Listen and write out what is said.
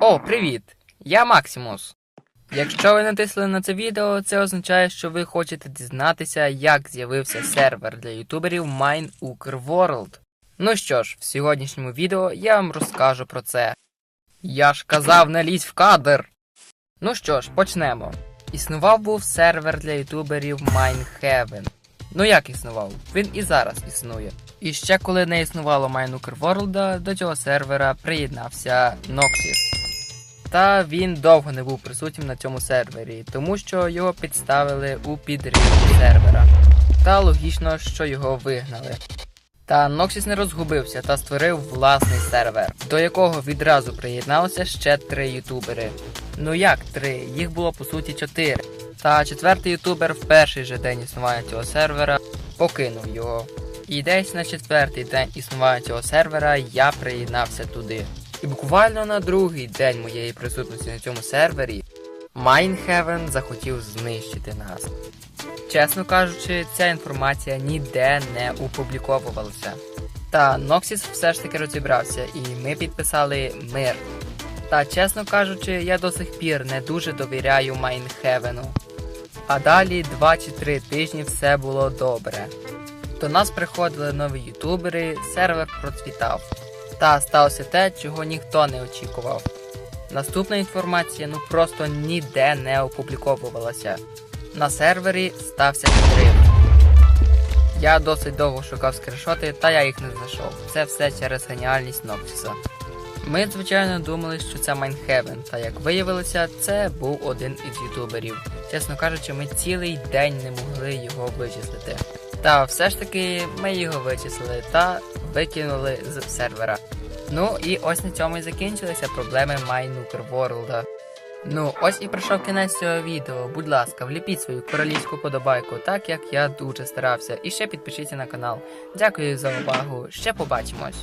О, привіт! Я Максимус. Якщо ви натисли на це відео, це означає, що ви хочете дізнатися, як з'явився сервер для ютуберів MineUkrWorld. Ну що ж, в сьогоднішньому відео я вам розкажу про це. Я ж казав, не лізь в кадр. Ну що ж, почнемо. Існував був сервер для ютуберів Mineheaven. Ну як існував? Він і зараз існує. І ще коли не існувало MineUkrWorld, до цього сервера приєднався Noxys. Та він довго не був присутнім на цьому сервері, тому що його підставили у підрив сервера. Та логічно, що його вигнали. Та Noxys не розгубився та створив власний сервер, до якого відразу приєдналося ще три ютубери. Ну як три? Їх було по суті чотири. Та четвертий ютубер в перший же день існування цього сервера покинув його. І десь на четвертий день існування цього сервера я приєднався туди. І буквально на другий день моєї присутності на цьому сервері Майнхевен захотів знищити нас. Чесно кажучи, ця інформація ніде не опубліковувалася. Та Ноксіс все ж таки розібрався, і ми підписали мир. Та чесно кажучи, я до сих пір не дуже довіряю Майнхевену. А далі 2 чи 3 тижні все було добре. До нас приходили нові ютубери, сервер процвітав. Та сталося те, чого ніхто не очікував. Наступна інформація ну просто ніде не опубліковувалася. На сервері стався підрив. Я досить довго шукав скріншоти, та я їх не знайшов. Це все через геніальність Ноксіса. Ми, звичайно, думали, що це Майнхевен, та як виявилося, це був один із ютуберів. Чесно кажучи, ми цілий день не могли його вичислити. Та все ж таки ми його вичислили та викинули з сервера. Ну і ось на цьому і закінчилися проблеми MyNukerWorld. Ну, ось і пройшов кінець цього відео. Будь ласка, вліпіть свою королівську подобайку, так як я дуже старався. І ще підпишіться на канал. Дякую за увагу. Ще побачимось.